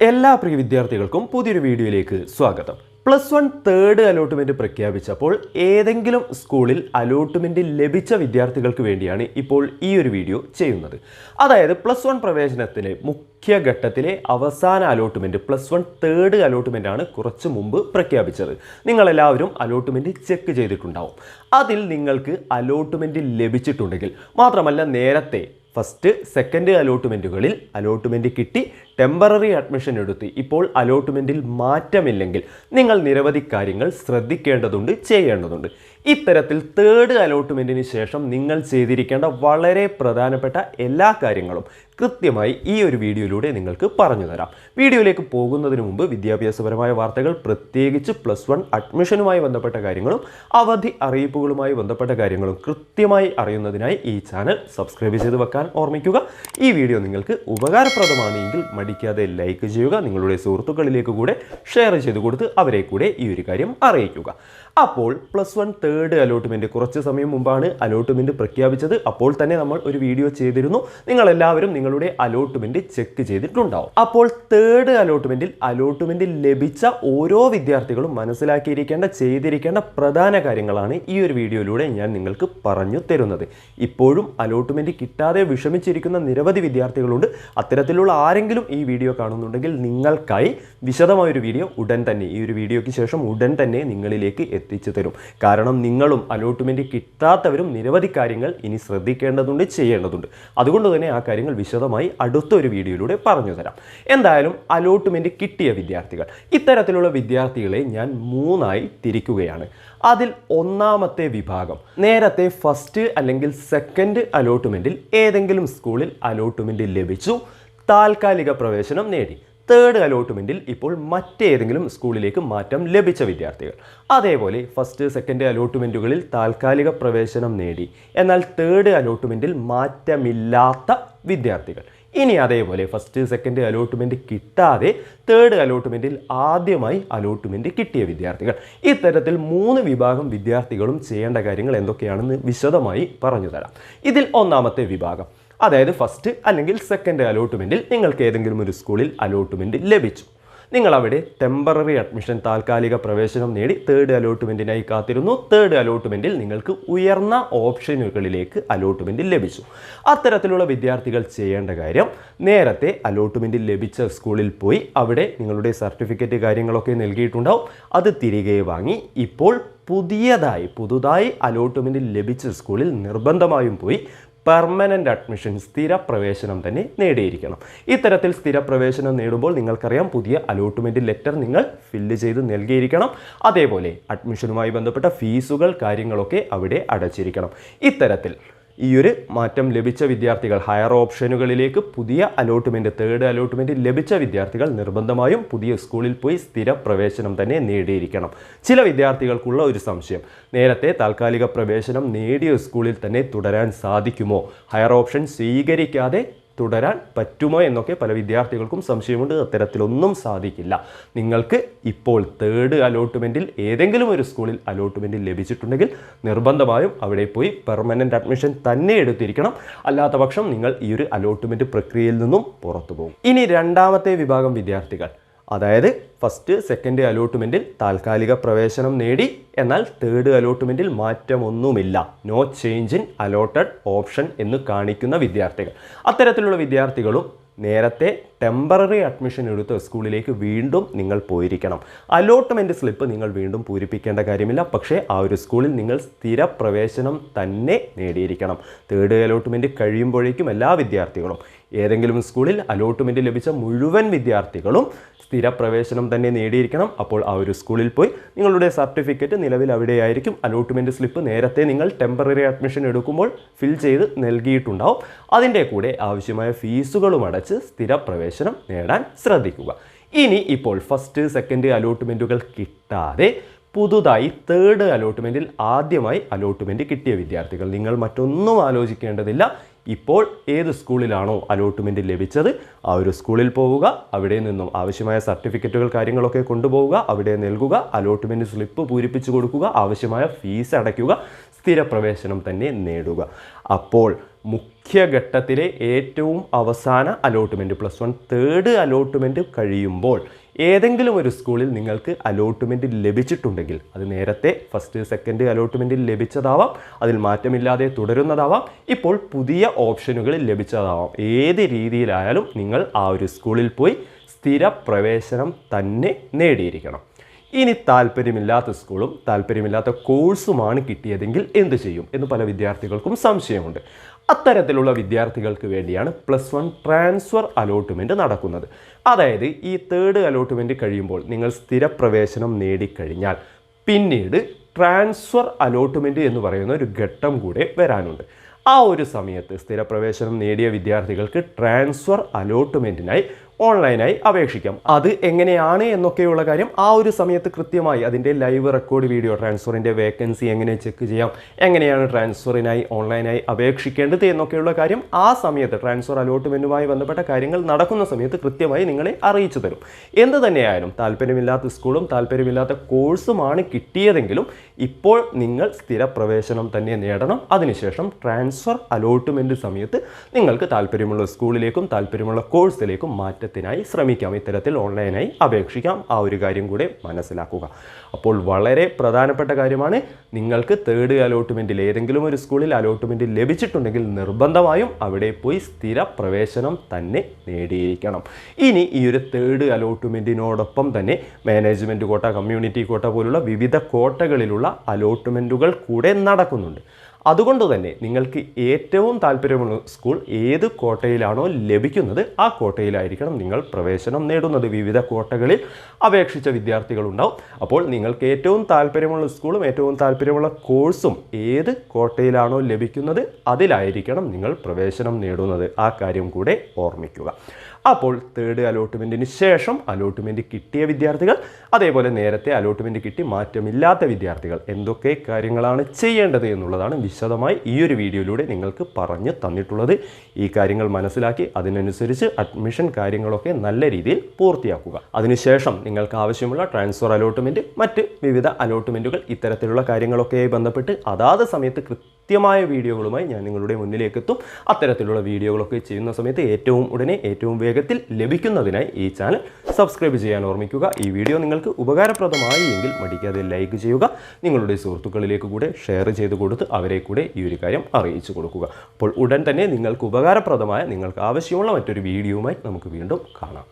എല്ലാ പ്രിയ വിദ്യാർത്ഥികൾക്കും പുതിയൊരു വീഡിയോയിലേക്ക് സ്വാഗതം. പ്ലസ് വൺ തേർഡ് അലോട്ട്മെന്റ് പ്രഖ്യാപിച്ചപ്പോൾ ഏതെങ്കിലും സ്കൂളിൽ അലോട്ട്മെന്റ് ലഭിച്ച വിദ്യാർത്ഥികൾക്ക് വേണ്ടിയാണ് ഇപ്പോൾ ഈ ഒരു വീഡിയോ ചെയ്യുന്നത്. അതായത് പ്ലസ് വൺ പ്രവേശനത്തിലെ മുഖ്യ ഘട്ടത്തിലെ അവസാന allotment plus one third allotment ആണ് കുറച്ച് മുമ്പ് പ്രഖ്യാപിച്ചത്. നിങ്ങളെല്ലാവരും അലോട്ട്മെന്റ് ചെക്ക് ചെയ്തിട്ടുണ്ടാവും. അതിൽ നിങ്ങൾക്ക് അലോട്ട്മെന്റ് ലഭിച്ചിട്ടുണ്ടെങ്കിൽ മാത്രമല്ല നേരത്തെ ഫസ്റ്റ് സെക്കൻഡ് അലോട്ട്മെന്റുകളിൽ അലോട്ട്മെന്റ് കിട്ടി ടെമ്പററി അഡ്മിഷൻ എടുത്ത്. ഇപ്പോൾ അലോട്ട്മെന്റിൽ മാറ്റമില്ലെങ്കിൽ നിങ്ങൾ നിരവധി കാര്യങ്ങൾ ശ്രദ്ധിക്കേണ്ടതുണ്ട് ചെയ്യേണ്ടതുണ്ട്. ഇത്തരത്തിൽ തേർഡ് അലോട്ട്മെന്റിന് ശേഷം നിങ്ങൾ ചെയ്തിരിക്കേണ്ട വളരെ പ്രധാനപ്പെട്ട എല്ലാ കാര്യങ്ങളും കൃത്യമായി ഈ ഒരു വീഡിയോയിലൂടെ നിങ്ങൾക്ക് പറഞ്ഞു തരാം. വീഡിയോയിലേക്ക് പോകുന്നതിന് മുമ്പ് വിദ്യാഭ്യാസപരമായ വാർത്തകൾ പ്രത്യേകിച്ച് പ്ലസ് വൺ അഡ്മിഷനുമായി ബന്ധപ്പെട്ട കാര്യങ്ങളും അവധി അറിയിപ്പുകളുമായി ബന്ധപ്പെട്ട കാര്യങ്ങളും കൃത്യമായി അറിയുന്നതിനായി ഈ ചാനൽ സബ്സ്ക്രൈബ് ചെയ്ത് വെക്കാൻ ഓർമ്മിക്കുക. ഈ വീഡിയോ നിങ്ങൾക്ക് ഉപകാരപ്രദമാണെങ്കിൽ മടിക്കാതെ ലൈക്ക് ചെയ്യുക. നിങ്ങളുടെ സുഹൃത്തുക്കളിലേക്ക് കൂടെ ഷെയർ ചെയ്ത് കൊടുത്ത് അവരെ കൂടെ ഈ ഒരു കാര്യം അറിയിക്കുക. അപ്പോൾ പ്ലസ് വൺ തേർഡ് അലോട്ട്മെന്റ് കുറച്ച് സമയം മുമ്പാണ് അലോട്ട്മെന്റ് പ്രഖ്യാപിച്ചത്. അപ്പോൾ തന്നെ നമ്മൾ ഒരു വീഡിയോ ചെയ്തിരുന്നു. നിങ്ങൾ എല്ലാവരും നിങ്ങളുടെ അലോട്ട്മെന്റ് ചെക്ക് ചെയ്തിട്ടുണ്ടാവും. അപ്പോൾ തേർഡ് അലോട്ട്മെന്റിൽ അലോട്ട്മെന്റ് ലഭിച്ച ഓരോ വിദ്യാർത്ഥികളും മനസ്സിലാക്കിയിരിക്കേണ്ട ചെയ്തിരിക്കേണ്ട പ്രധാന കാര്യങ്ങളാണ് ഈ ഒരു വീഡിയോയിലൂടെ ഞാൻ നിങ്ങൾക്ക് പറഞ്ഞു തരുന്നത്. ഇപ്പോഴും അലോട്ട്മെന്റ് കിട്ടാതെ വിഷമിച്ചിരിക്കുന്ന നിരവധി വിദ്യാർത്ഥികളുണ്ട്. അത്തരത്തിലുള്ള ആരെങ്കിലും ഈ വീഡിയോ കാണുന്നുണ്ടെങ്കിൽ നിങ്ങൾക്കായി വിശദമായൊരു വീഡിയോ ഉടൻ തന്നെ ഈ ഒരു വീഡിയോയ്ക്ക് ശേഷം ഉടൻ തന്നെ നിങ്ങളിലേക്ക് എത്തിച്ചു തരും കാരണം നിങ്ങളും അലോട്ട്മെന്റ് കിട്ടാത്തവരും നിരവധി കാര്യങ്ങൾ ഇനി ശ്രദ്ധിക്കേണ്ടതുണ്ട് ചെയ്യേണ്ടതുണ്ട്. അതുകൊണ്ട് തന്നെ ആ കാര്യങ്ങൾ വിശദമായി അടുത്ത ഒരു വീഡിയോയിലൂടെ പറഞ്ഞു തരാം എന്തായാലും അലോട്ട്മെന്റ് കിട്ടിയ വിദ്യാർത്ഥികൾ. ഇത്തരത്തിലുള്ള വിദ്യാർത്ഥികളെ ഞാൻ മൂന്നായി തിരിക്കുകയാണ്. അതിൽ ഒന്നാമത്തെ വിഭാഗം നേരത്തെ ഫസ്റ്റ് അല്ലെങ്കിൽ സെക്കൻഡ് അലോട്ട്മെന്റിൽ ഏതെങ്കിലും സ്കൂളിൽ അലോട്ട്മെന്റ് ലഭിച്ചു താൽക്കാലിക പ്രവേശനം നേടി. തേർഡ് അലോട്ട്മെന്റിൽ ഇപ്പോൾ മറ്റേതെങ്കിലും സ്കൂളിലേക്ക് മാറ്റം ലഭിച്ച വിദ്യാർത്ഥികൾ. അതേപോലെ ഫസ്റ്റ് സെക്കൻഡ് അലോട്ട്മെന്റുകളിൽ താൽക്കാലിക പ്രവേശനം നേടി. എന്നാൽ തേർഡ് അലോട്ട്മെന്റിൽ മാറ്റമില്ലാത്ത വിദ്യാർത്ഥികൾ. ഇനി അതേപോലെ ഫസ്റ്റ് സെക്കൻഡ് അലോട്ട്മെന്റ് കിട്ടാതെ തേർഡ് അലോട്ട്മെന്റിൽ ആദ്യമായി അലോട്ട്മെന്റ് കിട്ടിയ വിദ്യാർത്ഥികൾ. ഇത്തരത്തിൽ മൂന്ന് വിഭാഗം വിദ്യാർത്ഥികളും ചെയ്യേണ്ട കാര്യങ്ങൾ എന്തൊക്കെയാണെന്ന് വിശദമായി പറഞ്ഞു തരാം. ഇതിൽ ഒന്നാമത്തെ വിഭാഗം അതായത് ഫസ്റ്റ് അല്ലെങ്കിൽ സെക്കൻഡ് അലോട്ട്മെന്റിൽ നിങ്ങൾക്ക് ഏതെങ്കിലും ഒരു സ്കൂളിൽ അലോട്ട്മെന്റ് ലഭിച്ചു. നിങ്ങൾ അവിടെ ടെമ്പററി അഡ്മിഷൻ താൽക്കാലിക പ്രവേശനം നേടി തേർഡ് അലോട്ട്മെന്റിനായി കാത്തിരുന്നു. തേർഡ് അലോട്ട്മെന്റിൽ നിങ്ങൾക്ക് ഉയർന്ന ഓപ്ഷനുകളിലേക്ക് അലോട്ട്മെന്റ് ലഭിച്ചു. അത്തരത്തിലുള്ള വിദ്യാർത്ഥികൾ ചെയ്യേണ്ട കാര്യം നേരത്തെ അലോട്ട്മെന്റ് ലഭിച്ച സ്കൂളിൽ പോയി അവിടെ നിങ്ങളുടെ സർട്ടിഫിക്കറ്റ് കാര്യങ്ങളൊക്കെ നൽകിയിട്ടുണ്ടാവും. അത് തിരികെ വാങ്ങി ഇപ്പോൾ പുതിയതായി പുതുതായി അലോട്ട്മെന്റ് ലഭിച്ച സ്കൂളിൽ നിർബന്ധമായും പോയി പെർമനന്റ് അഡ്മിഷൻ സ്ഥിരപ്രവേശനം തന്നെ നേടിയിരിക്കണം. ഇത്തരത്തിൽ സ്ഥിരപ്രവേശനം നേടുമ്പോൾ നിങ്ങൾക്കറിയാം പുതിയ അലോട്ട്മെന്റ് ലെറ്റർ നിങ്ങൾ ഫില്ല് ചെയ്ത് നൽകിയിരിക്കണം. അതേപോലെ അഡ്മിഷനുമായി ബന്ധപ്പെട്ട ഫീസുകൾ കാര്യങ്ങളൊക്കെ അവിടെ അടച്ചിരിക്കണം. ഇത്തരത്തിൽ ഈ ഒരു മാറ്റം ലഭിച്ച വിദ്യാർത്ഥികൾ ഹയർ ഓപ്ഷനുകളിലേക്ക് പുതിയ അലോട്ട്മെന്റ് തേർഡ് അലോട്ട്മെന്റ് ലഭിച്ച വിദ്യാർത്ഥികൾ നിർബന്ധമായും പുതിയ സ്കൂളിൽ പോയി സ്ഥിര പ്രവേശനം തന്നെ നേടിയിരിക്കണം. ചില വിദ്യാർത്ഥികൾക്കുള്ള ഒരു സംശയം നേരത്തെ താൽക്കാലിക പ്രവേശനം നേടിയ സ്കൂളിൽ തന്നെ തുടരാൻ സാധിക്കുമോ? ഹയർ ഓപ്ഷൻ സ്വീകരിക്കാതെ തുടരാൻ പറ്റുമോ എന്നൊക്കെ പല വിദ്യാർത്ഥികൾക്കും സംശയമുണ്ട്. അത്തരത്തിലൊന്നും സാധിക്കില്ല. നിങ്ങൾക്ക് ഇപ്പോൾ തേർഡ് അലോട്ട്മെന്റിൽ ഏതെങ്കിലും ഒരു സ്കൂളിൽ അലോട്ട്മെന്റ് ലഭിച്ചിട്ടുണ്ടെങ്കിൽ നിർബന്ധമായും അവിടെ പോയി പെർമനന്റ് അഡ്മിഷൻ തന്നെ എടുത്തിരിക്കണം. അല്ലാത്ത നിങ്ങൾ ഈ ഒരു അലോട്ട്മെന്റ് പ്രക്രിയയിൽ നിന്നും പുറത്തു പോകും ഇനി രണ്ടാമത്തെ വിഭാഗം വിദ്യാർത്ഥികൾ. അതായത് ഫസ്റ്റ് സെക്കൻഡ് അലോട്ട്മെന്റിൽ താൽക്കാലിക പ്രവേശനം നേടി എന്നാൽ തേർഡ് അലോട്ട്മെന്റിൽ മാറ്റമൊന്നുമില്ല. No change in allotted option എന്ന് കാണിക്കുന്ന വിദ്യാർത്ഥികൾ. അത്തരത്തിലുള്ള വിദ്യാർത്ഥികളും നേരത്തെ ടെമ്പററി അഡ്മിഷൻ എടുത്ത് സ്കൂളിലേക്ക് വീണ്ടും നിങ്ങൾ പോയിരിക്കണം. അലോട്ട്മെന്റ് സ്ലിപ്പ് നിങ്ങൾ വീണ്ടും പൂരിപ്പിക്കേണ്ട കാര്യമില്ല. പക്ഷേ ആ ഒരു സ്കൂളിൽ നിങ്ങൾ സ്ഥിരപ്രവേശനം തന്നെ നേടിയിരിക്കണം. തേർഡ് അലോട്ട്മെന്റ് കഴിയുമ്പോഴേക്കും എല്ലാ വിദ്യാർത്ഥികളും ഏതെങ്കിലും സ്കൂളിൽ അലോട്ട്മെന്റ് ലഭിച്ച മുഴുവൻ വിദ്യാർത്ഥികളും സ്ഥിരപ്രവേശനം തന്നെ നേടിയിരിക്കണം. അപ്പോൾ ആ ഒരു സ്കൂളിൽ പോയി നിങ്ങളുടെ സർട്ടിഫിക്കറ്റ് നിലവിൽ അവിടെയായിരിക്കും. അലോട്ട്മെന്റ് സ്ലിപ്പ് നേരത്തെ നിങ്ങൾ ടെമ്പററി അഡ്മിഷൻ എടുക്കുമ്പോൾ ഫിൽ ചെയ്ത് നൽകിയിട്ടുണ്ടാവും. അതിന്റെ കൂടെ ആവശ്യമായ ഫീസുകളും അടച്ച് സ്ഥിരപ്രവേശനം നേടാൻ ശ്രദ്ധിക്കുക. ഇനി ഇപ്പോൾ ഫസ്റ്റ് സെക്കൻഡ് അലോട്ട്മെന്റുകൾ കിട്ടാതെ പുതുതായി തേർഡ് അലോട്ട്മെന്റിൽ ആദ്യമായി അലോട്ട്മെന്റ് കിട്ടിയ വിദ്യാർത്ഥികൾ നിങ്ങൾ മറ്റൊന്നും ആലോചിക്കേണ്ടതില്ല. ഇപ്പോൾ ഏത് സ്കൂളിലാണോ അലോട്ട്മെന്റ് ലഭിച്ചത് ആ ഒരു സ്കൂളിൽ പോവുക അവിടെ നിന്നും ആവശ്യമായ സർട്ടിഫിക്കറ്റുകൾ കാര്യങ്ങളൊക്കെ കൊണ്ടുപോവുക അവിടെ നൽകുക അലോട്ട്മെന്റ് സ്ലിപ്പ് പൂരിപ്പിച്ച് കൊടുക്കുക ആവശ്യമായ ഫീസ് അടയ്ക്കുക സ്ഥിരപ്രവേശനം തന്നെ നേടുക. അപ്പോൾ മുഖ്യഘട്ടത്തിലെ ഏറ്റവും അവസാന allotment plus one third allotment കഴിയുമ്പോൾ ഏതെങ്കിലും ഒരു സ്കൂളിൽ നിങ്ങൾക്ക് അലോട്ട്മെന്റ് ലഭിച്ചിട്ടുണ്ടെങ്കിൽ അത് നേരത്തെ ഫസ്റ്റ് സെക്കൻഡ് അലോട്ട്മെന്റിൽ ലഭിച്ചതാവാം അതിൽ മാറ്റമില്ലാതെ തുടരുന്നതാവാം ഇപ്പോൾ പുതിയ ഓപ്ഷനുകൾ ലഭിച്ചതാവാം. ഏത് രീതിയിലായാലും നിങ്ങൾ ആ ഒരു സ്കൂളിൽ പോയി സ്ഥിര പ്രവേശനം തന്നെ നേടിയിരിക്കണം. ഇനി താല്പര്യമില്ലാത്ത സ്കൂളും താല്പര്യമില്ലാത്ത കോഴ്സുമാണ് കിട്ടിയതെങ്കിൽ എന്ത് ചെയ്യും എന്ന് പല വിദ്യാർത്ഥികൾക്കും സംശയമുണ്ട്. അത്തരത്തിലുള്ള വിദ്യാർത്ഥികൾക്ക് വേണ്ടിയാണ് പ്ലസ് വൺ ട്രാൻസ്ഫർ അലോട്ട്മെന്റ് നടക്കുന്നത്. അതായത് ഈ തേർഡ് അലോട്ട്മെന്റ് കഴിയുമ്പോൾ നിങ്ങൾ സ്ഥിരപ്രവേശനം നേടിക്കഴിഞ്ഞാൽ പിന്നീട് ട്രാൻസ്ഫർ അലോട്ട്മെന്റ് എന്ന് പറയുന്ന ഒരു ഘട്ടം കൂടെ വരാനുണ്ട്. ആ ഒരു സമയത്ത് സ്ഥിരപ്രവേശനം നേടിയ വിദ്യാർത്ഥികൾക്ക് ട്രാൻസ്ഫർ അലോട്ട്മെന്റിനായി ഓൺലൈനായി അപേക്ഷിക്കാം. അത് എങ്ങനെയാണ് എന്നൊക്കെയുള്ള കാര്യം ആ ഒരു സമയത്ത് കൃത്യമായി അതിന്റെ ലൈവ് റെക്കോർഡ് വീഡിയോ ട്രാൻസ്ഫറിന്റെ വേക്കൻസി എങ്ങനെ ചെക്ക് ചെയ്യാം എങ്ങനെയാണ് ട്രാൻസ്ഫറിനായി ഓൺലൈനായി അപേക്ഷിക്കേണ്ടത് എന്നൊക്കെയുള്ള കാര്യം ആ സമയത്ത് ട്രാൻസ്ഫർ അലോട്ട്മെന്റുമായി ബന്ധപ്പെട്ട കാര്യങ്ങൾ നടക്കുന്ന സമയത്ത് കൃത്യമായി നിങ്ങളെ അറിയിച്ചു തരും. എന്ത് തന്നെയായാലും താല്പര്യമില്ലാത്ത സ്കൂളും താല്പര്യമില്ലാത്ത കോഴ്സുമാണ് കിട്ടിയതെങ്കിലും ഇപ്പോൾ നിങ്ങൾ സ്ഥിരപ്രവേശനം തന്നെ നേടണം. അതിനുശേഷം ട്രാൻസ്ഫർ അലോട്ട്മെന്റ് സമയത്ത് നിങ്ങൾക്ക് താല്പര്യമുള്ള സ്കൂളിലേക്കും താല്പര്യമുള്ള കോഴ്സിലേക്കും മാറ്റത്തിനായി ശ്രമിക്കാം. ഇത്തരത്തിൽ ഓൺലൈനായി അപേക്ഷിക്കാം. ആ ഒരു കാര്യം കൂടെ മനസ്സിലാക്കുക. അപ്പോൾ വളരെ പ്രധാനപ്പെട്ട കാര്യമാണ്. നിങ്ങൾക്ക് തേർഡ് അലോട്ട്മെന്റിൽ ഏതെങ്കിലും ഒരു സ്കൂളിൽ അലോട്ട്മെന്റ് ലഭിച്ചിട്ടുണ്ടെങ്കിൽ നിർബന്ധമായും അവിടെ പോയി സ്ഥിര പ്രവേശനം തന്നെ നേടിയിരിക്കണം. ഇനി ഈ ഒരു തേർഡ് അലോട്ട്മെന്റിനോടൊപ്പം തന്നെ മാനേജ്മെന്റ് കോട്ട കമ്മ്യൂണിറ്റി കോട്ട പോലുള്ള വിവിധ കോട്ടകളിലുള്ള അലോട്ട്മെന്റുകൾ കൂടെ നടക്കുന്നുണ്ട്. അതുകൊണ്ട് തന്നെ നിങ്ങൾക്ക് ഏറ്റവും താല്പര്യമുള്ള സ്കൂൾ ഏത് കോട്ടയിലാണോ ലഭിക്കുന്നത് ആ കോട്ടയിലായിരിക്കണം നിങ്ങൾ പ്രവേശനം നേടുന്നത്. വിവിധ കോട്ടകളിൽ അപേക്ഷിച്ച വിദ്യാർത്ഥികളുണ്ടാവും. അപ്പോൾ നിങ്ങൾക്ക് ഏറ്റവും താല്പര്യമുള്ള സ്കൂളും ഏറ്റവും താല്പര്യമുള്ള കോഴ്സും ഏത് കോട്ടയിലാണോ ലഭിക്കുന്നത് അതിലായിരിക്കണം നിങ്ങൾ പ്രവേശനം നേടുന്നത്. ആ കാര്യം കൂടെ ഓർമ്മിക്കുക. അപ്പോൾ തേർഡ് അലോട്ട്മെന്റിന് ശേഷം അലോട്ട്മെന്റ് കിട്ടിയ വിദ്യാർത്ഥികൾ അതേപോലെ നേരത്തെ അലോട്ട്മെന്റ് കിട്ടി മാറ്റമില്ലാത്ത വിദ്യാർത്ഥികൾ. എന്തൊക്കെ കാര്യങ്ങളാണ് ചെയ്യേണ്ടത് എന്നുള്ളതാണ് വിശദമായി ഈ ഒരു വീഡിയോയിലൂടെ നിങ്ങൾക്ക് പറഞ്ഞു തന്നിട്ടുള്ളത്. ഈ കാര്യങ്ങൾ മനസ്സിലാക്കി അതിനനുസരിച്ച് അഡ്മിഷൻ കാര്യങ്ങളൊക്കെ നല്ല രീതിയിൽ പൂർത്തിയാക്കുക. അതിനുശേഷം നിങ്ങൾക്ക് ആവശ്യമുള്ള ട്രാൻസ്ഫർ അലോട്ട്മെന്റ് മറ്റ് വിവിധ അലോട്ട്മെന്റുകൾ ഇത്തരത്തിലുള്ള കാര്യങ്ങളൊക്കെയായി ബന്ധപ്പെട്ട് അതാത് സമയത്ത് കൃത്യമായ വീഡിയോകളുമായി ഞാൻ നിങ്ങളുടെ മുന്നിലേക്ക് എത്തും അത്തരത്തിലുള്ള വീഡിയോകളൊക്കെ ചെയ്യുന്ന സമയത്ത് ഏറ്റവും ഉടനെ ഏറ്റവും വേഗത്തിൽ ലഭിക്കുന്നതിനായി ഈ ചാനൽ സബ്സ്ക്രൈബ് ചെയ്യാൻ ഓർമ്മിക്കുക. ഈ വീഡിയോ നിങ്ങൾക്ക് ഉപകാരപ്രദമായി എങ്കിൽ മടിക്കാതെ ലൈക്ക് ചെയ്യുക. നിങ്ങളുടെ സുഹൃത്തുക്കളിലേക്ക് കൂടെ ഷെയർ ചെയ്ത് കൊടുത്ത് അവരെ കൂടെ ഈ ഒരു കാര്യം അറിയിച്ചു കൊടുക്കുക. അപ്പോൾ ഉടൻ തന്നെ നിങ്ങൾക്ക് ഉപകാരപ്രദമായ നിങ്ങൾക്ക് ആവശ്യമുള്ള മറ്റൊരു വീഡിയോയുമായി നമുക്ക് വീണ്ടും കാണാം.